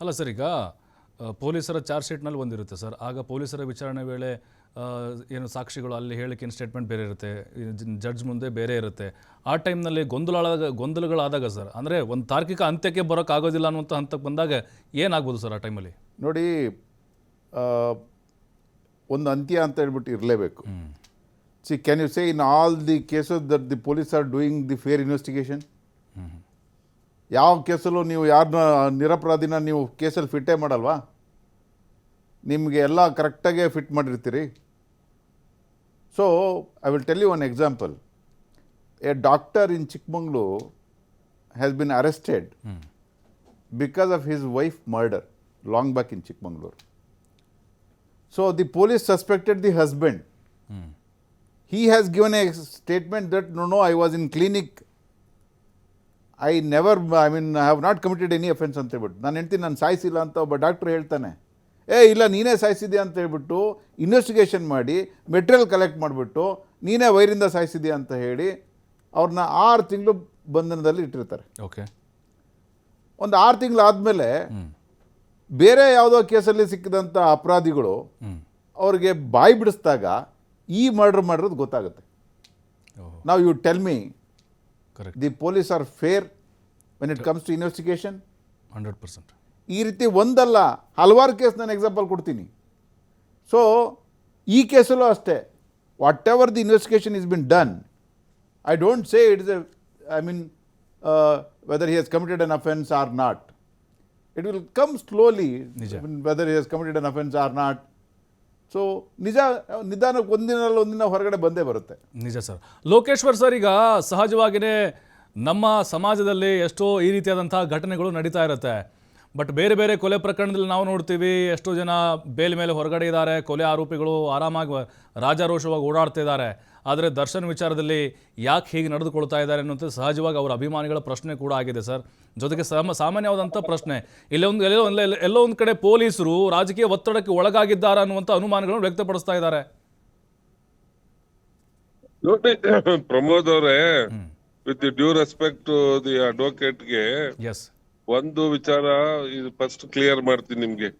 ಅಲ್ಲ ಸರ್ ಈಗ ಪೊಲೀಸರ ಚಾರ್ಜ್ ಶೀಟ್ನಲ್ಲಿ ಒಂದಿರುತ್ತೆ ಸರ್. ಆಗ ಪೊಲೀಸರ ವಿಚಾರಣೆ ವೇಳೆ ಏನು ಸಾಕ್ಷಿಗಳು ಅಲ್ಲಿ ಹೇಳಿಕೆ ಸ್ಟೇಟ್ಮೆಂಟ್ ಬೇರೆ ಇರುತ್ತೆ ಜಡ್ಜ್ ಮುಂದೆ ಬೇರೆ ಇರುತ್ತೆ. ಆ ಟೈಮ್ನಲ್ಲಿ ಗೊಂದಲಾದಾಗ ಗೊಂದಲಗಳಾದಾಗ ಸರ್ ಅಂದರೆ ಒಂದು ತಾರ್ಕಿಕ ಅಂತ್ಯಕ್ಕೆ ಬರೋಕ್ಕಾಗೋದಿಲ್ಲ ಅನ್ನುವಂಥ ಹಂತಕ್ಕೆ ಬಂದಾಗ ಏನಾಗ್ಬೋದು ಸರ್ ಆ ಟೈಮಲ್ಲಿ? ನೋಡಿ ಒಂದು ಅಂತ್ಯ ಅಂತ ಹೇಳ್ಬಿಟ್ಟು ಇರಲೇಬೇಕು. See can you say in all the cases that the police are doing the fair investigation ಯಾವ ಕೇಸಲ್ಲೂ ನೀವು ಯಾರನ್ನ ನಿರಪರಾಧಿನ ನೀವು ಕೇಸಲ್ಲಿ ಫಿಟ್ಟೇ ಮಾಡಲ್ವಾ? ನಿಮಗೆ ಎಲ್ಲ ಕರೆಕ್ಟಾಗೆ fit ಮಾಡಿರ್ತೀರಿ. So I will tell you one example a doctor in Chikmagalur has been arrested because of his wife murder long back in Chikmagalur so the police suspected the husband he has given a statement that no no I was in clinic I never I mean I have not committed any offence ಅಂತ ಹೇಳ್ಬಿಟ್ಟು. ನಾನು ಹೆಂಡ್ತೀನಿ ನಾನು ಸಾಯಿಸಿಲ್ಲ ಅಂತ ಒಬ್ಬ doctor ಹೇಳ್ತಾನೆ. ಏ ಇಲ್ಲ ನೀನೇ ಸಾಯಿಸಿದ್ಯಾ? ಅಂತ ಹೇಳ್ಬಿಟ್ಟು ಇನ್ವೆಸ್ಟಿಗೇಷನ್ ಮಾಡಿ ಮೆಟೀರಿಯಲ್ ಕಲೆಕ್ಟ್ ಮಾಡಿಬಿಟ್ಟು ನೀನೇ ವೈರಿಂದ ಸಾಯಿಸಿದ್ಯಾ? ಅಂತ ಹೇಳಿ ಅವ್ರನ್ನ ಆರು ತಿಂಗಳು ಬಂಧನದಲ್ಲಿ ಇಟ್ಟಿರ್ತಾರೆ. ಓಕೆ. ಒಂದು ಆರು ತಿಂಗಳು ಆದಮೇಲೆ ಬೇರೆ ಯಾವುದೋ ಕೇಸಲ್ಲಿ ಸಿಕ್ಕಿದಂಥ ಅಪರಾಧಿಗಳು ಅವ್ರಿಗೆ ಬಾಯಿ ಬಿಡಿಸಿದಾಗ ಈ ಮರ್ಡ್ರ್ ಮಾಡಿರೋದು ಗೊತ್ತಾಗುತ್ತೆ. ನಾವು you tell me correct the police are fair when it comes to investigation hundred percent ಈ ರೀತಿ ಒಂದಲ್ಲ ಹಲವಾರು ಕೇಸ್ ನಾನು ಎಕ್ಸಾಂಪಲ್ ಕೊಡ್ತೀನಿ. ಸೊ ಈ ಕೇಸಲ್ಲೂ ಅಷ್ಟೇ whatever the investigation is been done I don't say it is a I mean whether he has committed an offence or not it will come slowly. Whether he has committed an offence or not so ನಿಜ, ನಿಧಾನಕ್ಕೆ ಒಂದಿನಲ್ಲ ಒಂದಿನ ಹೊರಗಡೆ ಬಂದೇ ಬರುತ್ತೆ. ನಿಜ sir. Lokeshwar sir, ಈಗ ಸಹಜವಾಗಿಯೇ ನಮ್ಮ ಸಮಾಜದಲ್ಲಿ ಎಷ್ಟೋ ಈ ರೀತಿಯಾದಂತಹ ಘಟನೆಗಳು ನಡೀತಾ ಇರುತ್ತೆ. ಬಟ್ ಬೇರೆ ಬೇರೆ ಕೊಲೆ ಪ್ರಕರಣದಲ್ಲಿ ನಾವು ನೋಡ್ತೀವಿ ಎಷ್ಟೋ ಜನ ಬೇಲ್ ಮೇಲೆ ಹೊರಗಡೆ ಇದ್ದಾರೆ ಕೊಲೆ ಆರೋಪಿಗಳು ಆರಾಮಾಗಿ ರಾಜಾರೋಷವಾಗಿ ಓಡಾಡ್ತಾ ಇದ್ದಾರೆ. ಆದರೆ ದರ್ಶನ್ ವಿಚಾರದಲ್ಲಿ ಯಾಕೆ ಹೀಗೆ ನಡೆದುಕೊಳ್ತಾ ಇದ್ದಾರೆ ಅನ್ನೋದು ಸಹಜವಾಗಿ ಅವರ ಅಭಿಮಾನಿಗಳ ಪ್ರಶ್ನೆ ಕೂಡ ಆಗಿದೆ ಸರ್. ಜೊತೆಗೆ ಸಾಮ ಸಾಮಾನ್ಯವಾದಂಥ ಪ್ರಶ್ನೆ ಇಲ್ಲೊಂದು ಎಲ್ಲೋ ಒಂದು ಎಲ್ಲೋ ಒಂದು ಕಡೆ ಪೊಲೀಸರು ರಾಜಕೀಯ ಒತ್ತಡಕ್ಕೆ ಒಳಗಾಗಿದ್ದಾರೆ ಅನ್ನುವಂಥ ಅನುಮಾನಗಳನ್ನು ವ್ಯಕ್ತಪಡಿಸ್ತಾ ಇದ್ದಾರೆ. ನೋಡಿ ಪ್ರಮೋದ್ ಅವರೇ with due respect to the ಅಡ್ವೊಕೇಟ್ಗೆ yes ಒಂದು ವಿಚಾರ ಇದು ಫಸ್ಟ್ ಕ್ಲಿಯರ್ ಮಾಡ್ತೀನಿ ನಿಮ್ಗೆ.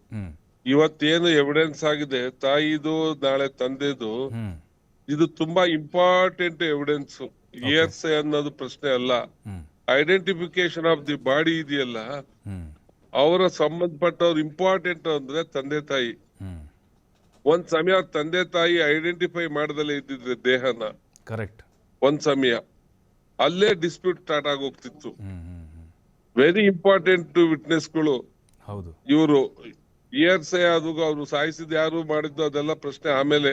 ಇವತ್ತೇನು ಎವಿಡೆನ್ಸ್ ಆಗಿದೆ ತಾಯಿದು ನಾಳೆ ತಂದೆದು ಇದು ತುಂಬಾ ಇಂಪಾರ್ಟೆಂಟ್ ಎವಿಡೆನ್ಸ್ ಇಯರ್ಸ್ ಅನ್ನೋದು ಪ್ರಶ್ನೆ ಅಲ್ಲ. ಐಡೆಂಟಿಫಿಕೇಶನ್ ಆಫ್ ದಿ ಬಾಡಿ ಇದೆಯಲ್ಲ? ಅವರ ಸಂಬಂಧಪಟ್ಟವ್ರು ಇಂಪಾರ್ಟೆಂಟ್ ಅಂದ್ರೆ ತಂದೆ ತಾಯಿ. ಒಂದ್ ಸಮಯ ತಂದೆ ತಾಯಿ ಐಡೆಂಟಿಫೈ ಮಾಡದಲ್ಲೇ ಇದ್ದಿದ್ರೆ ದೇಹನ. ಕರೆಕ್ಟ್ ಒಂದ್ ಸಮಯ. ಅಲ್ಲೇ ಡಿಸ್ಪ್ಯೂಟ್ ಸ್ಟಾರ್ಟ್ ಆಗೋಗ್ತಿತ್ತು. ವೆರಿ ಇಂಪಾರ್ಟೆಂಟ್ ವಿಟ್ನೆಸ್ಗಳು ಹೌದು. ಇವರು ಇಯರ್ಸ್ ಅದು ಅವ್ರು ಸಾಯಿಸಿದ ಯಾರು ಮಾಡಿದ್ದು ಅದೆಲ್ಲ ಪ್ರಶ್ನೆ ಆಮೇಲೆ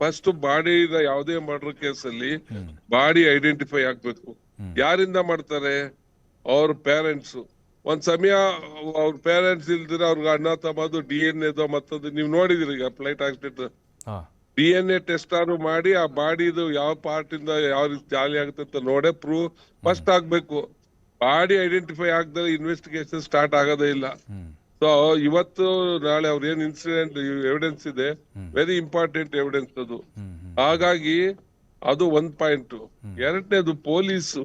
ಫಸ್ಟ್ ಬಾಡಿ ಯಾವುದೇ ಮರ್ಡರ್ ಕೇಸಲ್ಲಿ ಅಲ್ಲಿ ಬಾಡಿ ಐಡೆಂಟಿಫೈ ಆಗ್ಬೇಕು. ಯಾರಿಂದ ಮಾಡ್ತಾರೆ? ಅವ್ರ ಪೇರೆಂಟ್ಸ್ ಒಂದ್ ಸಮಯ ಅವ್ರ ಪೇರೆಂಟ್ಸ್ ಇಲ್ದಿರ ಅವ್ರಿಗೆ ಅಣ್ಣ ತಮ್ಮದು ಡಿ ಎನ್ ಎದೋ ಮತ್ತೊಂದು ನೀವು ನೋಡಿದಿರಿ ಈಗ flight accident D N A test ಆದ್ರು ಮಾಡಿ ಆ ಬಾಡಿದು ಯಾವ ಪಾರ್ಟ್ ಇಂದ ಯಾವ ರೀತಿ ಜಾಲಿ ಆಗುತ್ತೆ ಅಂತ ನೋಡೇ ಪ್ರೂವ್ ಫಸ್ಟ್ ಆಗ್ಬೇಕು. ಬಾಡಿ ಐಡೆಂಟಿಫೈ ಆಗದೆ ಇನ್ವೆಸ್ಟಿಗೇಷನ್ ಸ್ಟಾರ್ಟ್ ಆಗೋದೇ ಇಲ್ಲ. ಸೊ ಇವತ್ತು ನಾಳೆ ಅವ್ರ ಏನ್ ಇನ್ಸಿಡೆಂಟ್ ಎವಿಡೆನ್ಸ್ ಇದೆ ವೆರಿ ಇಂಪಾರ್ಟೆಂಟ್ ಎವಿಡೆನ್ಸ್ ಅದು. ಹಾಗಾಗಿ ಅದು ಒಂದ್ ಪಾಯಿಂಟ್ ಎರಡನೇದು ಪೊಲೀಸು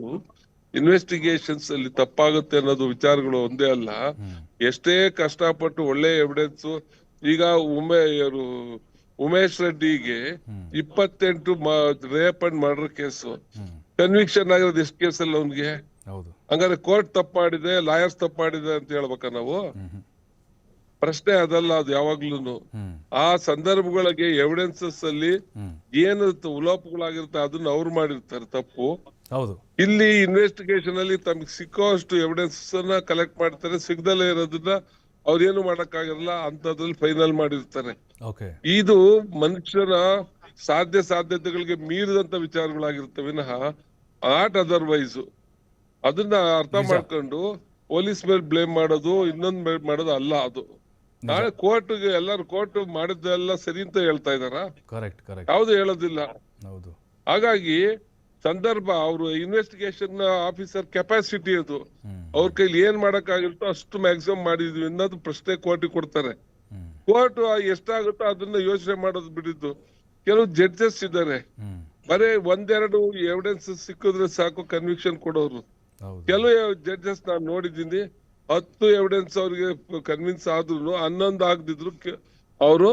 ಇನ್ವೆಸ್ಟಿಗೇಷನ್ಸ್ ಅಲ್ಲಿ ತಪ್ಪಾಗುತ್ತೆ ಅನ್ನೋದು ವಿಚಾರಗಳು ಒಂದೇ ಅಲ್ಲ. ಎಷ್ಟೇ ಕಷ್ಟಪಟ್ಟು ಒಳ್ಳೆ ಎವಿಡೆನ್ಸ್ ಈಗ ಉಮೇ ಉಮೇಶ್ ರೆಡ್ಡಿಗೆ ಇಪ್ಪತ್ತೆಂಟು rape and murder case conviction ಆಗಿರೋದು ಎಷ್ಟು ಕೇಸಲ್ಲಿ ಅವ್ನಿಗೆ? ಹಂಗಾದ್ರೆ ಕೋರ್ಟ್ ತಪ್ಪು ಮಾಡಿದೆ ಲಾಯರ್ಸ್ ತಪ್ಪು ಮಾಡಿದೆ ಅಂತ ಹೇಳ್ಬೇಕ ನಾವು? ಪ್ರಶ್ನೆ ಅದಲ್ಲ ಅದು ಯಾವಾಗ್ಲೂ ಆ ಸಂದರ್ಭಗಳಿಗೆ ಎವಿಡೆನ್ಸಸ್ ಅಲ್ಲಿ ಏನು ಉಲೋಪಗಳಾಗಿರುತ್ತೆ ಅದನ್ನ ಅವ್ರು ಮಾಡಿರ್ತಾರೆ ತಪ್ಪು. ಹೌದು. ಇಲ್ಲಿ ಇನ್ವೆಸ್ಟಿಗೇಷನ್ ಅಲ್ಲಿ ತಮಗೆ ಸಿಕ್ಕುವಷ್ಟು ಎವಿಡೆನ್ಸಸ್ ಅನ್ನ ಕಲೆಕ್ಟ್ ಮಾಡ್ತಾರೆ ಸಿಗದಲ್ಲೇ ಇರೋದನ್ನ ಅವ್ರೇನು ಮಾಡಕ್ಕಾಗಲ್ಲ ಅಂತದ್ರಲ್ಲಿ ಫೈನಲ್ ಮಾಡಿರ್ತಾರೆ. ಇದು ಮನುಷ್ಯನ ಸಾಧ್ಯ ಸಾಧ್ಯತೆಗಳಿಗೆ ಮೀರಿದಂತ ವಿಚಾರಗಳಾಗಿರುತ್ತೆ ವಿನಃ ನಾಟ್ ಅದರ್ವೈಸ್ ಅದನ್ನ ಅರ್ಥ ಮಾಡ್ಕೊಂಡು ಪೊಲೀಸ್ ಮೇಲೆ ಬ್ಲೇಮ್ ಮಾಡೋದು ಇನ್ನೊಂದ್ ಮೇಲೆ ಮಾಡೋದು ಅಲ್ಲ ಅದು. ನಾಳೆ ಕೋರ್ಟ್ಗೆ ಎಲ್ಲರೂ ಕೋರ್ಟ್ ಮಾಡಿದ್ದೆಲ್ಲ ಸರಿ ಅಂತ ಹೇಳ್ತಾ ಇದಾರ ಕರೆಕ್ಟ್ ಕರೆಕ್ಟ್ ಯಾವ್ದು ಹೇಳೋದಿಲ್ಲ. ಹೌದು. ಹಾಗಾಗಿ ಸಂದರ್ಭ ಅವರು ಇನ್ವೆಸ್ಟಿಗೇಷನ್ ಆಫೀಸರ್ ಕೆಪಾಸಿಟಿ ಅದು. ಅವ್ರ ಕೈಲಿ ಏನ್ ಮಾಡಕ್ ಆಗಿರುತ್ತೋ ಅಷ್ಟು ಮ್ಯಾಕ್ಸಿಮಮ್ ಮಾಡಿದ್ವಿ ಅನ್ನೋದು ಪ್ರಶ್ನೆ ಕೋರ್ಟ್ ಕೊಡ್ತಾರೆ. ಕೋರ್ಟ್ ಎಷ್ಟಾಗುತ್ತೋ ಅದನ್ನ ಯೋಚನೆ ಮಾಡೋದು ಬಿಡಿದ್ದು ಕೆಲವು ಜಡ್ಜಸ್ ಇದ್ದಾರೆ. ಬರೀ ಒಂದೆರಡು ಎವಿಡೆನ್ಸ್ ಸಿಕ್ಕಿದ್ರೆ ಸಾಕು ಕನ್ವಿಕ್ಷನ್ ಕೊಡೋರು. ಕೆಲವು ಜಡ್ಜಸ್ ನಾನು ನೋಡಿದ್ದೀನಿ ಹತ್ತು ಎವಿಡೆನ್ಸ್ ಅವ್ರಿಗೆ ಕನ್ವಿನ್ಸ್ ಆದ್ರು ಹನ್ನೊಂದು ಆಗದಿದ್ರು ಅವರು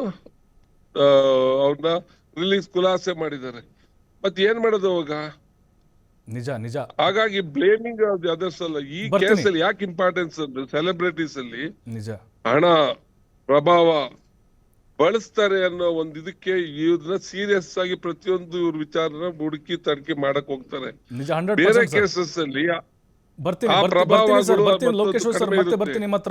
ಅವ್ರನ್ನ ರಿಲೀಸ್ ಖುಲಾಸೆ ಮಾಡಿದ್ದಾರೆ. ಮತ್ತೆ ಏನ್ ಮಾಡೋದು ಅವಾಗ? ನಿಜ ನಿಜ. ಹಾಗಾಗಿ ಬ್ಲೇಮಿಂಗ್ ಅದರ್ಸ್ ಅಲ್ಲ ಈ ಬರ್ತೀನಿ. ಕೇಸ್ ಅಲ್ಲಿ ಯಾಕೆ ಇಂಪಾರ್ಟೆನ್ಸ್ ಅಂದ್ರೆ ಸೆಲೆಬ್ರಿಟೀಸ್ ಅಲ್ಲಿ ನಿಜ. ಹಣ ಪ್ರಭಾವ ಬಳಸ್ತಾರೆ ಅನ್ನೋ ಒಂದ್ ಇದಕ್ಕೆ ಇವ್ರನ್ನ ಸೀರಿಯಸ್ ಆಗಿ ಪ್ರತಿಯೊಂದು ಇವ್ರ ವಿಚಾರನ ಹುಡುಕಿ ತನಿಖೆ ಮಾಡಕ್ ಹೋಗ್ತಾರೆ. ಬೇರೆ ಕೇಸಸ್ ಅಲ್ಲಿ ಬರ್ತೀನಿ ಆ ಬರ್ತೀನಿ ಬರ್ತೀನಿ ಸರ್ ಪ್ರಭಾವಗಳು ಬರ್ತೀನಿ ಮತ್ತು ಲೋಕೇಶ್ವರ್ ಸರ್ ಕಡಿಮೆ ಮತ್ತೆ ಇರುತ್ತೆ. ಬರ್ತೀನಿ ನಿಮ್ಮ ಹತ್ರ